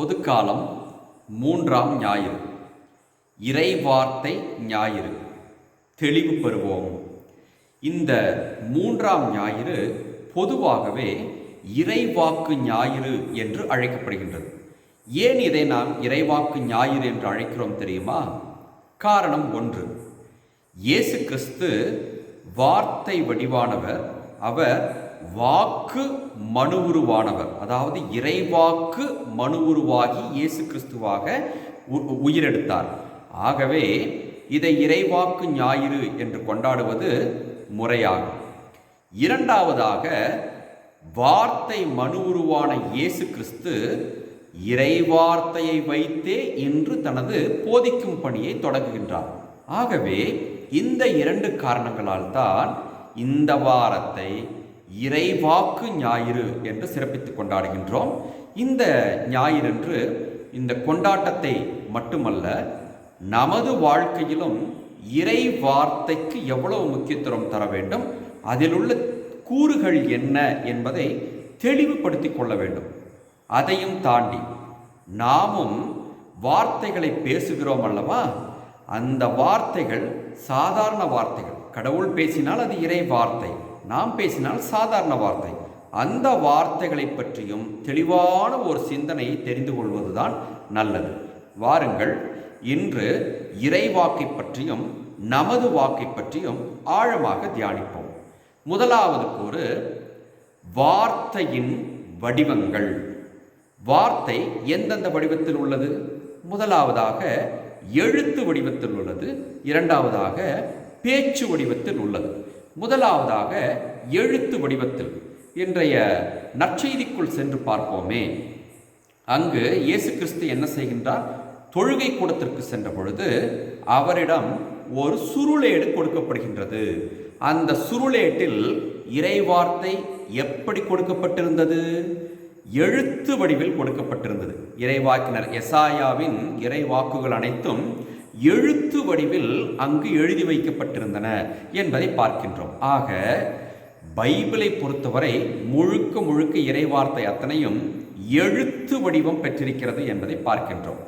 பொதுக்காலம் மூன்றாம் ஞாயிறு. இறைவார்த்தை ஞாயிறு. தெளிவு பெறுவோம். இந்த மூன்றாம் ஞாயிறு பொதுவாகவே இறைவாக்கு ஞாயிறு என்று அழைக்கப்படுகின்றது. ஏன் இதை நாம் இறைவாக்கு ஞாயிறு என்று அழைக்கிறோம் தெரியுமா? காரணம் ஒன்று. இயேசு கிறிஸ்து வார்த்தை வடிவானவர். அவர் வாக்கு மனு உருவானவர். அதாவது இறைவாக்கு மனு உருவாகி இயேசு கிறிஸ்துவாக உ- உயிரெடுத்தார். ஆகவே இதை இறைவாக்கு ஞாயிறு என்று கொண்டாடுவது முறையாகும். இரண்டாவதாக வார்த்தை மனு உருவான இயேசு கிறிஸ்து இறைவார்த்தையை வைத்தே இன்று தனது போதிக்கும் பணியை தொடங்குகின்றார். ஆகவே இந்த இரண்டு காரணங்களால் தான் இந்த வாரத்தை இறைவாக்கு ஞாயிறு என்று சிறப்பித்து கொண்டாடுகின்றோம். இந்த ஞாயிறன்று இந்த கொண்டாட்டத்தை மட்டுமல்ல நமது வாழ்க்கையிலும் இறை வார்த்தைக்கு எவ்வளவு முக்கியத்துவம் தர வேண்டும் அதில் உள்ள கூறுகள் என்ன என்பதை தெளிவுபடுத்திக் கொள்ள வேண்டும். அதையும் தாண்டி நாமும் வார்த்தைகளை பேசுகிறோம் அல்லவா? அந்த வார்த்தைகள் சாதாரண வார்த்தைகள். கடவுள் பேசினால் அது இறை வார்த்தை நாம் பேசினால் சாதாரண வார்த்தை. அந்த வார்த்தைகளை பற்றியும் தெளிவான ஒரு சிந்தனையை தெரிந்து கொள்வதுதான் நல்லது. வாருங்கள் இன்று இறைவாக்கை பற்றியும் நமது வாக்கை பற்றியும் ஆழமாக தியானிப்போம். முதலாவது கூறு வார்த்தையின் வடிவங்கள். வார்த்தை எந்தெந்த வடிவத்தில் உள்ளது? முதலாவதாக எழுத்து வடிவத்தில் உள்ளது. இரண்டாவதாக பேச்சு வடிவத்தில் உள்ளது. முதலாவதாக எழுத்து வடிவத்தில் இன்றைய நற்செய்திக்குள் சென்று பார்ப்போமே. அங்கு இயேசு கிறிஸ்து என்ன செய்கின்றார்? தொழுகை கூடத்திற்கு சென்ற பொழுது அவரிடம் ஒரு சுருளேடு கொடுக்கப்படுகின்றது. அந்த சுருளேட்டில் இறைவார்த்தை எப்படி கொடுக்கப்பட்டிருந்தது? எழுத்து வடிவில் கொடுக்கப்பட்டிருந்தது. இறைவாக்கினர் எசாயாவின் இறைவாக்குகள் அனைத்தும் எழுத்து வடிவில் அங்கு எழுதி வைக்கப்பட்டிருந்தன என்பதை பார்க்கின்றோம். ஆக பைபிளை பொறுத்தவரை முழுக்க முழுக்க இறைவார்த்தை அத்தனையும் எழுத்து வடிவம் பெற்றிருக்கிறது என்பதை பார்க்கின்றோம்.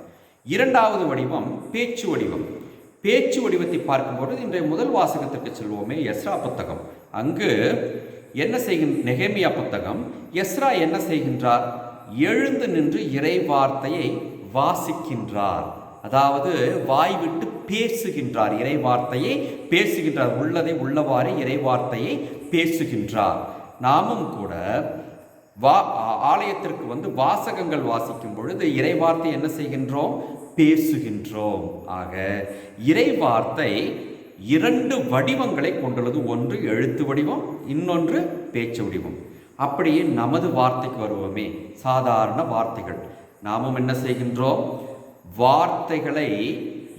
இரண்டாவது வடிவம் பேச்சு வடிவம். பேச்சு வடிவத்தை பார்க்கும்போது இன்றைய முதல் வாசகத்திற்கு செல்வோமே எஸ்ரா புத்தகம். அங்கு என்ன செய்கின்ற நெகேமியா புத்தகம் எஸ்ரா என்ன செய்கின்றார்? எழுந்து நின்று இறை வார்த்தையை வாசிக்கின்றார். அதாவது வாய் விட்டு பேசுகின்றார். இறை வார்த்தையை பேசுகின்றார். உள்ளதை உள்ளவாறே இறை வார்த்தையை பேசுகின்றார். நாமும் கூட வா ஆலயத்திற்கு வந்து வாசகங்கள் வாசிக்கும் பொழுது இறைவார்த்தை என்ன செய்கின்றோம்? பேசுகின்றோம். ஆக இறை வார்த்தை இரண்டு வடிவங்களை கொண்டுள்ளது. ஒன்று எழுத்து வடிவம் இன்னொன்று பேச்சு வடிவம். அப்படியே நமது வார்த்தைக்கு வருவோமே. சாதாரண வார்த்தைகள். நாமும் என்ன செய்கின்றோம்? வார்த்தைகளை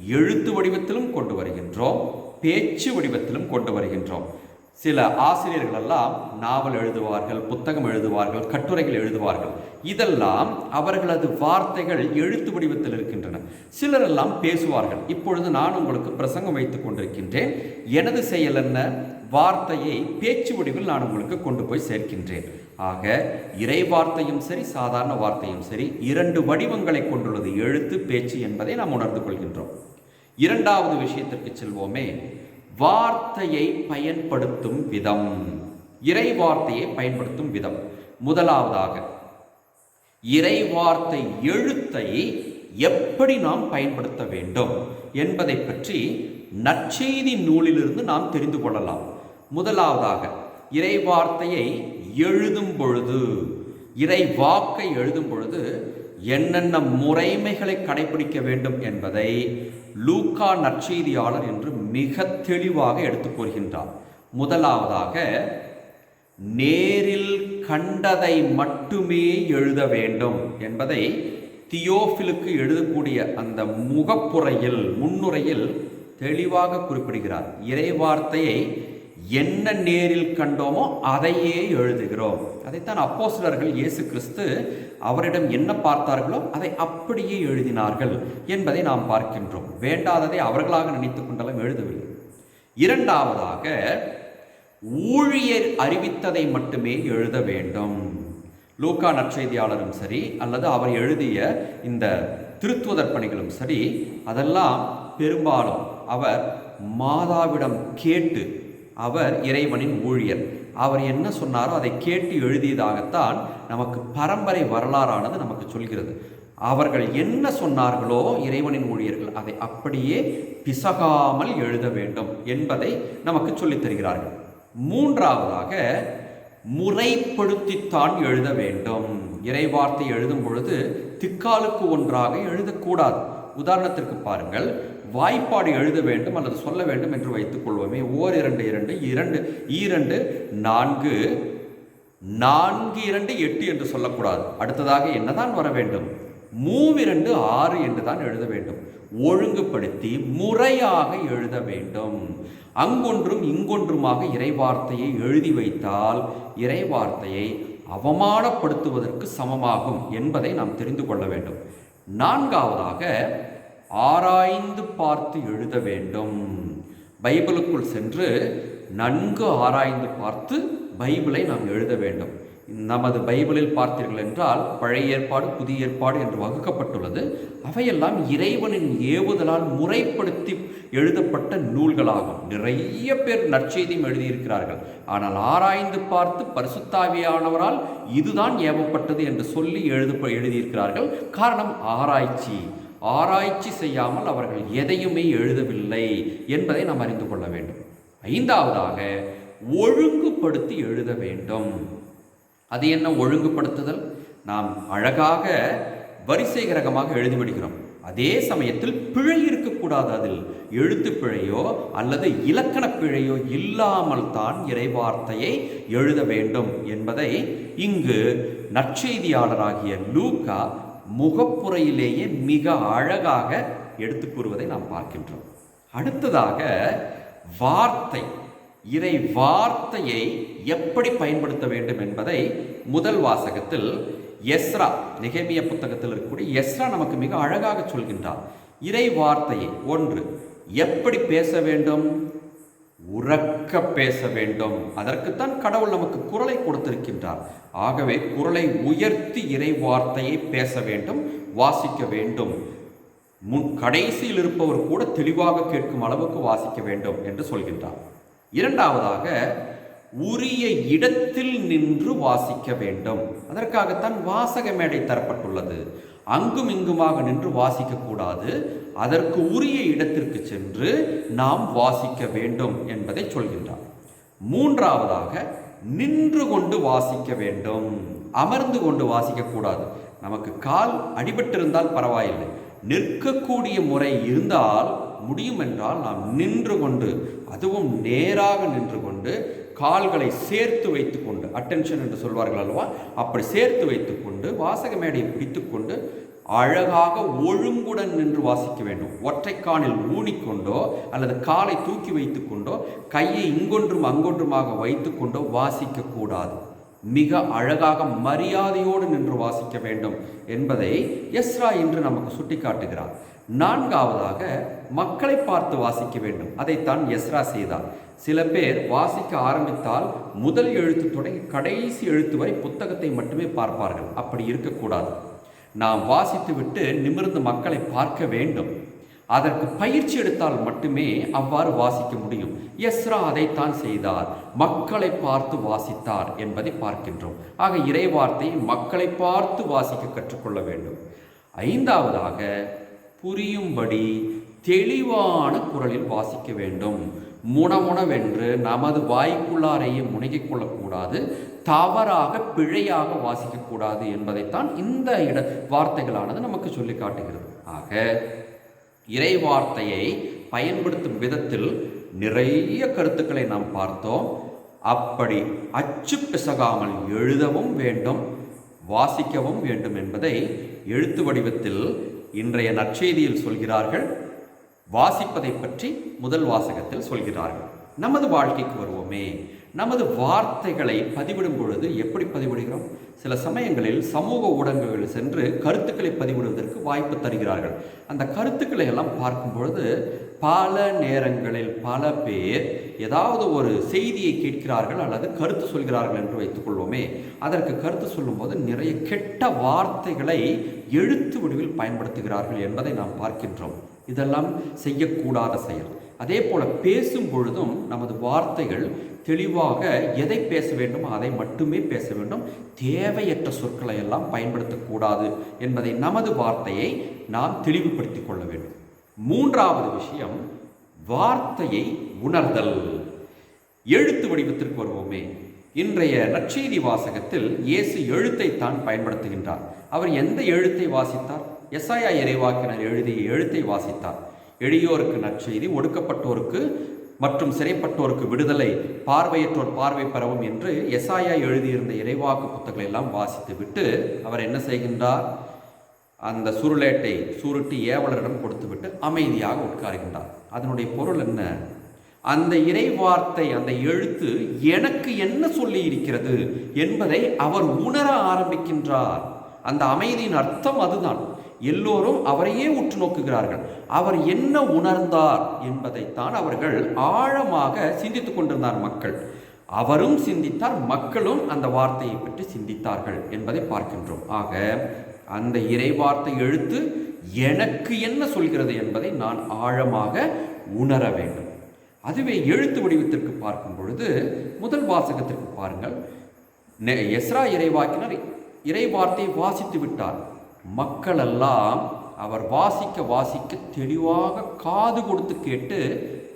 எழுத்து வடிவத்திலும் கொண்டு வருகின்றோம் பேச்சு வடிவத்திலும் கொண்டு வருகின்றோம். சில ஆசிரியர்கள் எல்லாம் நாவல் எழுதுவார்கள் புத்தகம் எழுதுவார்கள் கட்டுரைகள் எழுதுவார்கள். இதெல்லாம் அவர்களது வார்த்தைகள் எழுத்து வடிவத்தில் இருக்கின்றன. சிலரெல்லாம் பேசுவார்கள். இப்பொழுது நான் உங்களுக்கு பிரசங்கம் வைத்துக் கொண்டிருக்கின்றேன். எனது செயல் என்ன? வார்த்தையை பேச்சு வடிவில் நான் உங்களுக்கு கொண்டு போய் சேர்க்கின்றேன். ஆக இறை வார்த்தையும் சரி சாதாரண வார்த்தையும் சரி இரண்டு வடிவங்களை கொண்டுள்ளது எழுத்து பேச்சு என்பதை நாம் உணர்ந்து கொள்கின்றோம். இரண்டாவது விஷயத்திற்கு செல்வோமே வார்த்தையை பயன்படுத்தும் விதம். இறை வார்த்தையை பயன்படுத்தும் விதம். முதலாவதாக இறை வார்த்தை எழுத்தை எப்படி நாம் பயன்படுத்த வேண்டும் என்பதை பற்றி நற்செய்தி நூலிலிருந்து நாம் தெரிந்து கொள்ளலாம். முதலாவதாக இறை வார்த்தையை எழுதும் பொழுது இறை வாக்கை எழுதும் பொழுது என்னென்ன முறைமைகளை கடைபிடிக்க வேண்டும் என்பதை லூக்கா நற்செய்தியாளர் என்று மிக தெளிவாக எடுத்துக் கூறுகின்றார். முதலாவதாக நேரில் கண்டதை மட்டுமே எழுத வேண்டும் என்பதை தியோஃபிலுக்கு எழுதக்கூடிய அந்த முகப்புரையில் முன்னுரையில் தெளிவாக குறிப்பிடுகிறார். இறைவார்த்தையை என்ன நேரில் கண்டோமோ அதையே எழுதுகிறோம். அதைத்தான் அப்போஸ்தலர்கள் இயேசு கிறிஸ்து அவரிடம் என்ன பார்த்தார்களோ அதை அப்படியே எழுதினார்கள் என்பதை நாம் பார்க்கின்றோம். வேண்டாததை அவர்களாக நினைத்துக் கொண்டெல்லாம் எழுதவில்லை. இரண்டாவதாக ஊழியர் அறிவித்ததை மட்டுமே எழுத வேண்டும். லூக்கா நற்செய்தியாளரும் சரி அல்லது அவர் எழுதிய இந்த திருத்துவதற் பணிகளும் சரி அதெல்லாம் பெரும்பாலும் அவர் மாதாவிடம் கேட்டு அவர் இறைவனின் ஊழியர். அவர் என்ன சொன்னாரோ அதை கேட்டு எழுதியதாகத்தான் நமக்கு பரம்பரை வரலாறானது நமக்கு சொல்கிறது. அவர்கள் என்ன சொன்னார்களோ இறைவனின் ஊழியர்கள் அதை அப்படியே பிசகாமல் எழுத வேண்டும் என்பதை நமக்கு சொல்லித் தருகிறார்கள். மூன்றாவதாக முறைப்படுத்தித்தான் எழுத வேண்டும். இறைவார்த்தை எழுதும் பொழுது திக்காலுக்கு ஒன்றாக எழுதக்கூடாது. உதாரணத்திற்கு பாருங்கள். வாய்ப்பாடு எழுத வேண்டும் அல்லது சொல்ல வேண்டும் என்று வைத்துக் கொள்வோமே. ஓர் இரண்டு இரண்டு இரண்டு ஈரண்டு நான்கு நான்கு இரண்டு எட்டு என்று சொல்லக்கூடாது. அடுத்ததாக என்னதான் வர வேண்டும்? மூவிரண்டு ஆறு என்று தான் எழுத வேண்டும். ஒழுங்குபடுத்தி முறையாக எழுத வேண்டும். அங்கொன்றும் இங்கொன்றுமாக இறைவார்த்தையை எழுதி வைத்தால் இறைவார்த்தையை அவமானப்படுத்துவதற்கு சமமாகும் என்பதை நாம் தெரிந்து கொள்ள வேண்டும். நான்காவதாக ஆராய்ந்து பார்த்து எழுத வேண்டும். பைபிளுக்குள் சென்று நன்கு ஆராய்ந்து பார்த்து பைபிளை நாம் எழுத வேண்டும். நமது பைபிளில் பார்த்தீர்கள் என்றால் பழைய ஏற்பாடு புதிய ஏற்பாடு என்று வகுக்கப்பட்டுள்ளது. அவையெல்லாம் இறைவனின் ஏவுதலால் முறைப்படுத்தி எழுதப்பட்ட நூல்களாகும். நிறைய பேர் நற்செய்தியும் எழுதியிருக்கிறார்கள். ஆனால் ஆராய்ந்து பார்த்து பரிசுத்தாவியானவரால் இதுதான் ஏவப்பட்டது என்று சொல்லி எழுத எழுதியிருக்கிறார்கள். காரணம் ஆராய்ச்சி. ஆராய்ச்சி செய்யாமல் அவர்கள் எதையுமே எழுதவில்லை என்பதை நாம் அறிந்து கொள்ள வேண்டும். ஐந்தாவதாக ஒழுங்குபடுத்தி எழுத வேண்டும். அது என்ன ஒழுங்குபடுத்துதல்? நாம் அழகாக வரிசை கிரகமாக எழுதிவிடுகிறோம். அதே சமயத்தில் பிழை இருக்கக்கூடாது அதில். எழுத்து பிழையோ அல்லது இலக்கண பிழையோ இல்லாமல் தான் இறைவார்த்தையை எழுத வேண்டும் என்பதை இங்கு நற்செய்தியாளராகிய லூக்கா முகப்புறையிலேயே மிக அழகாக எடுத்து கூறுவதை நாம் பார்க்கின்றோம். அடுத்ததாக வார்த்தை. இறை வார்த்தையை எப்படி பயன்படுத்த வேண்டும் என்பதை முதல் வாசகத்தில் எஸ்ரா நிகமிய புத்தகத்தில் இருக்கக்கூடிய எஸ்ரா நமக்கு மிக அழகாக சொல்கின்றார். இறை வார்த்தையை ஒன்று எப்படி பேச வேண்டும்? உறக்க பேச வேண்டும். அதற்குத்தான் கடவுள் நமக்கு குரலை கொடுத்திருக்கின்றார். ஆகவே குரலை உயர்த்தி இறை வார்த்தையை பேச வேண்டும் வாசிக்க வேண்டும். முன் கடைசியில் இருப்பவர் கூட தெளிவாக கேட்கும் அளவுக்கு வாசிக்க வேண்டும் என்று சொல்கின்றார். இரண்டாவதாக உரிய இடத்தில் நின்று வாசிக்க வேண்டும். அதற்காகத்தான் வாசக மேடை தரப்பட்டுள்ளது. அங்கும் இங்குமாக நின்று வாசிக்கக்கூடாது அதற்கு உரிய இடத்திற்கு சென்று நாம் வாசிக்க வேண்டும் என்பதை சொல்கின்றார். மூன்றாவதாக நின்று கொண்டு வாசிக்க வேண்டும். அமர்ந்து கொண்டு வாசிக்கக்கூடாது நமக்கு கால் அடிபட்டிருந்தால் பரவாயில்லை. நிற்கக்கூடிய முறை இருந்தால் முடியும் என்றால் நாம் நின்று கொண்டு அதுவும் நேராக நின்று கொண்டு கால்களை சேர்த்து வைத்துக்கொண்டு அட்டென்ஷன் என்று சொல்வார்கள் அல்லவா? அப்படி சேர்த்து வைத்துக்கொண்டு வாசக மேடையை பிடித்துக்கொண்டு அழகாக ஒழுங்குடன் நின்று வாசிக்க வேண்டும். ஒற்றைக்கானில் ஊனிக்கொண்டோ அல்லது காலை தூக்கி வைத்துக்கொண்டோ கையை இங்கொன்றும் அங்கொன்றுமாக வைத்துக்கொண்டோ வாசிக்கக்கூடாது மிக அழகாக மரியாதையோடு நின்று வாசிக்க வேண்டும் என்பதை எஸ்ரா இன்று நமக்கு சுட்டிக்காட்டுகிறார். நான்காவதாக மக்களை பார்த்து வாசிக்க வேண்டும். அதைத்தான் எஸ்ரா செய்தார். சில பேர் வாசிக்க ஆரம்பித்தால் முதல் எழுத்து தொடங்கி கடைசி எழுத்து வரை புத்தகத்தை மட்டுமே பார்ப்பார்கள். அப்படி இருக்கக்கூடாது. நாம் வாசித்துவிட்டு நிமிர்ந்து மக்களை பார்க்க வேண்டும். அதற்கு பயிற்சி எடுத்தால் மட்டுமே அவ்வாறு வாசிக்க முடியும். எஸ்ரா அதைத்தான் செய்தார். மக்களை பார்த்து வாசித்தார் என்பதை பார்க்கின்றோம். ஆக இறைவார்த்தை மக்களை பார்த்து வாசிக்க கற்றுக்கொள்ள வேண்டும். ஐந்தாவதாக புரியும்படி தெளிவான குரலில் வாசிக்க வேண்டும். முணமுணவென்று நமது வாய்க்குள்ளாரையே முணங்கிக் கொள்ளக்கூடாது. தவறாக பிழையாக வாசிக்கக்கூடாது என்பதைத்தான் இந்த இட வார்த்தைகளானது நமக்கு சொல்லி காட்டுகிறது. ஆக இறை வார்த்தையை பயன்படுத்தும் விதத்தில் நிறைய கருத்துக்களை நாம் பார்த்தோம். அப்படி அச்சு பிசகாமல் எழுதவும் வேண்டும் வாசிக்கவும் வேண்டும் என்பதை எழுத்து வடிவத்தில் இன்றைய நற்செய்தியில் சொல்கிறார்கள். வாசிப்பதை பற்றி முதல் வாசகத்தில் சொல்கிறார்கள். நமது வாழ்க்கைக்கு வருவோமே நமது வார்த்தைகளை பதிவிடும் பொழுது எப்படி பதிவிடுகிறோம்? சில சமயங்களில் சமூக ஊடகங்களில் சென்று கருத்துக்களை பதிவிடுவதற்கு வாய்ப்பு தருகிறார்கள். அந்த கருத்துக்களை எல்லாம் பார்க்கும் பொழுது பல நேரங்களில் பல பேர் ஏதாவது ஒரு செய்தியை கேட்கிறார்கள் அல்லது கருத்து சொல்கிறார்கள் என்று வைத்துக்கொள்வோமே அதற்கு கருத்து சொல்லும்போது நிறைய கெட்ட வார்த்தைகளை எழுத்து வடிவில் பயன்படுத்துகிறார்கள் என்பதை நாம் பார்க்கின்றோம். இதெல்லாம் செய்யக்கூடாத செயல். அதே போல் பேசும் பொழுதும் நமது வார்த்தைகள் தெளிவாக எதை பேச வேண்டுமோ அதை மட்டுமே பேச வேண்டும். தேவையற்ற சொற்களை எல்லாம் பயன்படுத்தக்கூடாது என்பதை நமது வார்த்தையை நாம் தெளிவுபடுத்தி கொள்ள வேண்டும். மூன்றாவது விஷயம் வார்த்தையை உணர்தல். எழுத்து வடிவத்திற்கு வருவோமே. இன்றைய நற்செய்தி வாசகத்தில் இயேசு எழுத்தை தான் பயன்படுத்துகின்றார். அவர் எந்த எழுத்தை வாசித்தார்? எஸ்ஐயா இறைவாக்கினர் எழுதிய எழுத்தை வாசித்தார். எளியோருக்கு நற்செய்தி ஒடுக்கப்பட்டோருக்கு மற்றும் சிறைப்பட்டோருக்கு விடுதலை பார்வையற்றோர் பார்வை பெறவும் என்று எசாயா எழுதியிருந்த இறைவாக்கு புத்தகங்களை எல்லாம் வாசித்து விட்டு அவர் என்ன செய்கின்றார்? அந்த சுருளேட்டை சுருட்டி ஏவலரிடம் கொடுத்துவிட்டு அமைதியாக உட்காருகின்றார். அதனுடைய பொருள் என்ன? அந்த இறை வார்த்தை அந்த எழுத்து எனக்கு என்ன சொல்லி இருக்கிறது என்பதை அவர் உணர ஆரம்பிக்கின்றார். அந்த அமைதியின் அர்த்தம் அதுதான். எல்லோரும் அவரையே உற்று நோக்குகிறார்கள். அவர் என்ன உணர்ந்தார் என்பதைத்தான் அவர்கள் ஆழமாக சிந்தித்துக் கொண்டிருந்தார் மக்கள். அவரும் சிந்தித்தார் மக்களும் அந்த வார்த்தையை பற்றி சிந்தித்தார்கள் என்பதை பார்க்கின்றோம். ஆக அந்த இறை வார்த்தை எழுத்து எனக்கு என்ன சொல்கிறது என்பதை நான் ஆழமாக உணர வேண்டும். அதுவே எழுத்து வடிவத்திற்கு பார்க்கும் பொழுது முதல் வாசகத்திற்கு பாருங்கள். நெ- எஸ்ரா இறைவாக்கினர் இறை வார்த்தையை வாசித்து விட்டார். மக்களெல்லாம் அவர் வாசிக்க வாசிக்க தெளிவாக காது கொடுத்து கேட்டு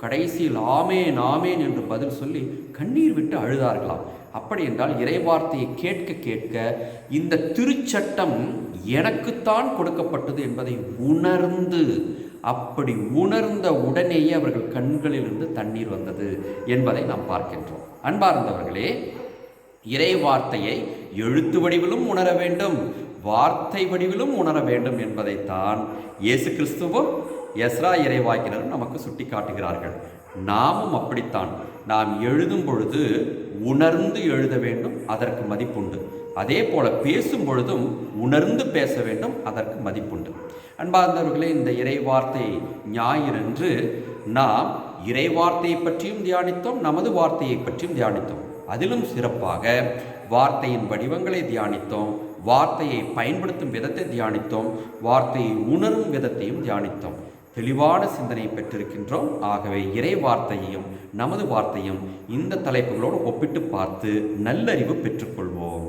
கடைசியில் ஆமேன் ஆமேன் என்று பதில் சொல்லி கண்ணீர் விட்டு அழுதார்களாம். அப்படி என்றால் இறைவார்த்தையை கேட்க கேட்க இந்த திருச்சட்டம் எனக்குத்தான் கொடுக்கப்பட்டது என்பதை உணர்ந்து அப்படி உணர்ந்த உடனேயே அவர்கள் கண்களிலிருந்து தண்ணீர் வந்தது என்பதை நாம் பார்க்கின்றோம். அன்பார்ந்தவர்களே இறை வார்த்தையை எழுத்து வடிவிலும் உணர வேண்டும். வார்த்தை வடிவிலும் உணர வேண்டும் என்பதைத்தான் இயேசு கிறிஸ்துவும் எஸ்ரா இறைவாக்கினரும் நமக்கு சுட்டி காட்டுகிறார்கள் நாமும் அப்படித்தான். நாம் எழுதும் பொழுது உணர்ந்து எழுத வேண்டும் அதற்கு மதிப்புண்டு. அதே போல பேசும் பொழுதும் உணர்ந்து பேச வேண்டும் அதற்கு மதிப்புண்டு. அன்பார்ந்தவர்களே இந்த இறைவார்த்தை ஞாயிறன்று நாம் இறைவார்த்தையை பற்றியும் தியானித்தோம் நமது வார்த்தையை பற்றியும் தியானித்தோம். அதிலும் சிறப்பாக வார்த்தையின் வடிவங்களை தியானித்தோம். வார்த்தையை பயன்படுத்தும் விதத்தை தியானித்தோம் வார்த்தையை உணரும் விதத்தையும் தியானித்தோம். தெளிவான சிந்தனை பெற்றிருக்கின்றோம். ஆகவே இறை வார்த்தையையும் நமது வார்த்தையும் இந்த தலைப்புகளோடு ஒப்பிட்டு பார்த்து நல்லறிவு பெற்றுக்கொள்வோம்.